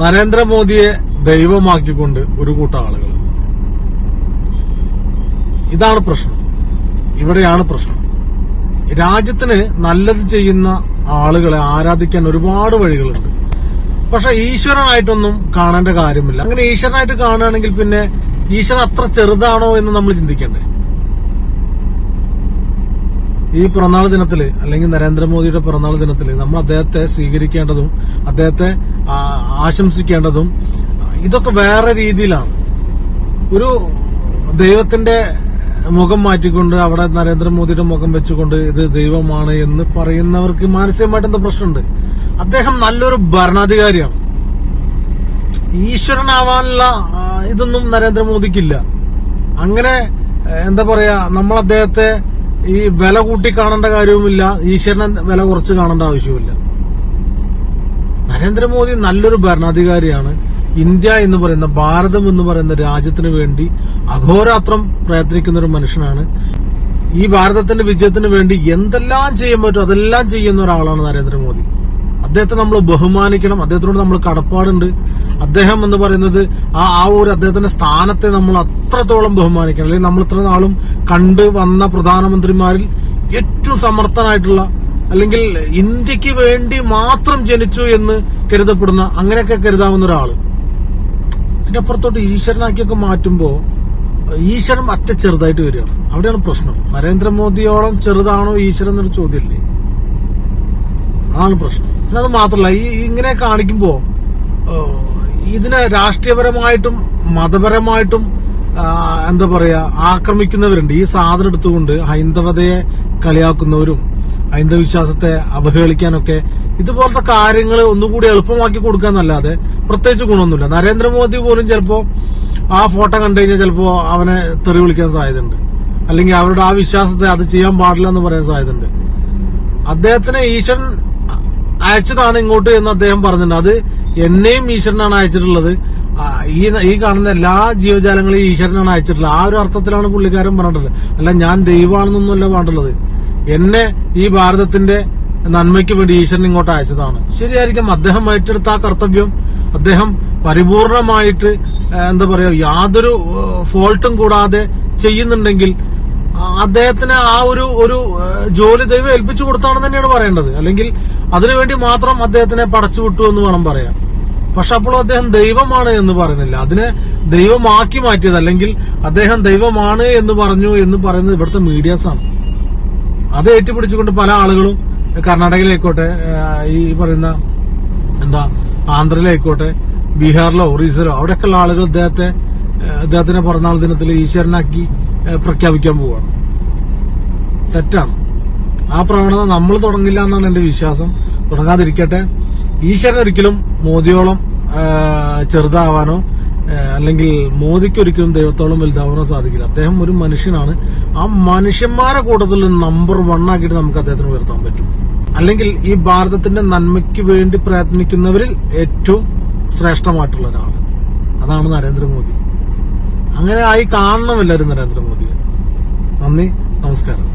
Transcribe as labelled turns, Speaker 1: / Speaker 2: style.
Speaker 1: നരേന്ദ്രമോദിയെ ദൈവമാക്കിക്കൊണ്ട് ഒരു കൂട്ടം ആളുകൾ ഇതാണ് പ്രശ്നം. ഇവിടെയാണ് പ്രശ്നം. രാജ്യത്തിന് നല്ലത് ചെയ്യുന്ന ആളുകളെ ആരാധിക്കാൻ ഒരുപാട് വഴികളുണ്ട്. പക്ഷെ ഈശ്വരനായിട്ടൊന്നും കാണേണ്ട കാര്യമില്ല. അങ്ങനെ ഈശ്വരനായിട്ട് കാണുകയാണെങ്കിൽ പിന്നെ ഈശ്വരൻ അത്ര ചെറുതാണോ എന്ന് നമ്മൾ ചിന്തിക്കണ്ടേ? ഈ പിറന്നാൾ ദിനത്തിൽ അല്ലെങ്കിൽ നരേന്ദ്രമോദിയുടെ പിറന്നാൾ ദിനത്തിൽ നമ്മൾ അദ്ദേഹത്തെ സ്വീകരിക്കേണ്ടതും അദ്ദേഹത്തെ ആശംസിക്കേണ്ടതും ഇതൊക്കെ വേറെ രീതിയിലാണ്. ഒരു ദൈവത്തിന്റെ മുഖം മാറ്റിക്കൊണ്ട് അവിടെ നരേന്ദ്രമോദിയുടെ മുഖം വെച്ചുകൊണ്ട് ഇത് ദൈവമാണ് എന്ന് പറയുന്നവർക്ക് മാനസികമായിട്ട് എന്തോ പ്രശ്നമുണ്ട്. അദ്ദേഹം നല്ലൊരു ഭരണാധികാരിയാണ്. ഈശ്വരനാവാനുള്ള ഇതൊന്നും നരേന്ദ്രമോദിക്കില്ല. അങ്ങനെ എന്താ പറയാ നമ്മൾ അദ്ദേഹത്തെ ഈ വില കൂട്ടി കാണേണ്ട കാര്യവുമില്ല. ഈശ്വരനെ വില കുറച്ച് കാണേണ്ട ആവശ്യവുമില്ല. നരേന്ദ്രമോദി നല്ലൊരു ഭരണാധികാരിയാണ്. ഇന്ത്യ എന്ന് പറയുന്ന ഭാരതം എന്ന് പറയുന്ന രാജ്യത്തിന് വേണ്ടി അഘോരാത്രം പ്രയത്നിക്കുന്ന ഒരു മനുഷ്യനാണ്. ഈ ഭാരതത്തിന്റെ വിജയത്തിന് വേണ്ടി എന്തെല്ലാം ചെയ്യാൻ പറ്റും അതെല്ലാം ചെയ്യുന്ന ഒരാളാണ് നരേന്ദ്രമോദി. അദ്ദേഹത്തെ നമ്മൾ ബഹുമാനിക്കണം. അദ്ദേഹത്തിനോട് നമ്മൾ കടപ്പാടുണ്ട്. അദ്ദേഹം എന്ന് പറയുന്നത് ആ ആ ഒരു അദ്ദേഹത്തിന്റെ സ്ഥാനത്തെ നമ്മൾ അത്രത്തോളം ബഹുമാനിക്കണം. അല്ലെങ്കിൽ നമ്മൾ ഇത്ര നാളും കണ്ടു വന്ന പ്രധാനമന്ത്രിമാരിൽ ഏറ്റവും സമർത്ഥനായിട്ടുള്ള അല്ലെങ്കിൽ ഇന്ത്യയ്ക്ക് വേണ്ടി മാത്രം ജനിച്ചു എന്ന് കരുതപ്പെടുന്ന അങ്ങനെയൊക്കെ കരുതാവുന്ന ഒരാൾ. അതിന്റെ അപ്പുറത്തോട്ട് ഈശ്വരനാക്കിയൊക്കെ മാറ്റുമ്പോ ഈശ്വരൻ അറ്റ ചെറുതായിട്ട് വരികയാണ്. അവിടെയാണ് പ്രശ്നം. നരേന്ദ്രമോദിയോളം ചെറുതാണോ ഈശ്വരൻ എന്നൊരു ചോദ്യമില്ലേ? അതാണ് പ്രശ്നം. പിന്നെ അത് മാത്രമല്ല ഈ ഇങ്ങനെ കാണിക്കുമ്പോ ഇതിനെ രാഷ്ട്രീയപരമായിട്ടും മതപരമായിട്ടും എന്താ പറയാ ആക്രമിക്കുന്നവരുണ്ട്. ഈ സാധനം എടുത്തുകൊണ്ട് ഹൈന്ദവതയെ കളിയാക്കുന്നവരും ഹൈന്ദവ വിശ്വാസത്തെ അവഹേളിക്കാനൊക്കെ ഇതുപോലത്തെ കാര്യങ്ങൾ ഒന്നുകൂടി എളുപ്പമാക്കി കൊടുക്കാന്നല്ലാതെ പ്രത്യേകിച്ച് ഗുണമൊന്നുമില്ല. നരേന്ദ്രമോദി പോലും ചിലപ്പോ ആ ഫോട്ടോ കണ്ടു കഴിഞ്ഞാൽ ചിലപ്പോ അവനെ തെറി വിളിക്കാൻ സാധ്യതയുണ്ട്. അല്ലെങ്കിൽ അവരുടെ ആ വിശ്വാസത്തെ അത് ചെയ്യാൻ പാടില്ല എന്ന് പറയാൻ സാധ്യതയുണ്ട്. അദ്ദേഹത്തിന് ഈശ്വരൻ അയച്ചതാണ് ഇങ്ങോട്ട് എന്ന് അദ്ദേഹം പറഞ്ഞിട്ടുണ്ട്. അത് എന്നെയും ഈശ്വരനാണ് അയച്ചിട്ടുള്ളത്. ഈ ഈ കാണുന്ന എല്ലാ ജീവജാലങ്ങളെയും ഈശ്വരനാണ് അയച്ചിട്ടുള്ളത്. ആ ഒരു അർത്ഥത്തിലാണ് പുള്ളിക്കാരൻ പറഞ്ഞിട്ടുള്ളത് അല്ല ഞാൻ ദൈവമാണെന്നൊന്നുമല്ല പറഞ്ഞിട്ടുള്ളത്. എന്നെ ഈ ഭാരതത്തിന്റെ നന്മയ്ക്ക് വേണ്ടി ഈശ്വരൻ ഇങ്ങോട്ട് അയച്ചതാണ്. ശരിയായിരിക്കും അദ്ദേഹം ഏറ്റെടുത്ത ആ കർത്തവ്യം അദ്ദേഹം പരിപൂർണമായിട്ട് എന്താ പറയാ യാതൊരു ഫോൾട്ടും കൂടാതെ ചെയ്യുന്നുണ്ടെങ്കിൽ അദ്ദേഹത്തിന് ആ ഒരു ഒരു ജോലി ദൈവം ഏൽപ്പിച്ചു കൊടുത്താണെന്ന് തന്നെയാണ് പറയേണ്ടത്. അല്ലെങ്കിൽ അതിനുവേണ്ടി മാത്രം അദ്ദേഹത്തിനെ പടച്ചു വിട്ടു എന്ന് വേണം പറയാം പക്ഷെ അപ്പോഴും അദ്ദേഹം ദൈവമാണ് എന്ന് പറയുന്നില്ല. അതിനെ ദൈവമാക്കി മാറ്റിയത് അല്ലെങ്കിൽ അദ്ദേഹം ദൈവമാണ് എന്ന് പറഞ്ഞു എന്ന് പറയുന്നത് ഇവിടുത്തെ ആണ്. അത് ഏറ്റുപിടിച്ചുകൊണ്ട് പല ആളുകളും കർണാടകയിലായിക്കോട്ടെ ഈ പറയുന്ന എന്താ ആന്ധ്രയിലായിക്കോട്ടെ ബീഹാറിലോ ഒറീസയിലോ അവിടെയൊക്കെയുള്ള ആളുകൾ അദ്ദേഹത്തെ അദ്ദേഹത്തിന്റെ പിറന്നാൾ ദിനത്തിൽ ഈശ്വരനാക്കി പ്രഖ്യാപിക്കാൻ പോവുകയാണ് തെറ്റാണ്. ആ പ്രവണത നമ്മൾ തുടങ്ങില്ല എന്നാണ് എന്റെ വിശ്വാസം. തുടങ്ങാതിരിക്കട്ടെ. ഈശ്വരൻ ഒരിക്കലും മോദിയോളം ചെറുതാവാനോ അല്ലെങ്കിൽ മോദിക്ക് ഒരിക്കലും ദൈവത്തോളം വലുതാവാനോ സാധിക്കില്ല. അദ്ദേഹം ഒരു മനുഷ്യനാണ്. ആ മനുഷ്യന്മാരെ കൂട്ടത്തിൽ നമ്പർ വൺ ആക്കിയിട്ട് നമുക്ക് അദ്ദേഹത്തിന് ഉയർത്താൻ പറ്റും. അല്ലെങ്കിൽ ഈ ഭാരതത്തിന്റെ നന്മയ്ക്ക് വേണ്ടി പ്രയത്നിക്കുന്നവരിൽ ഏറ്റവും ശ്രേഷ്ഠമായിട്ടുള്ള ഒരാൾ അതാണ് നരേന്ദ്രമോദി. അങ്ങനെ ആയി കാണണം നരേന്ദ്രമോദിയെ നന്ദി നമസ്കാരം.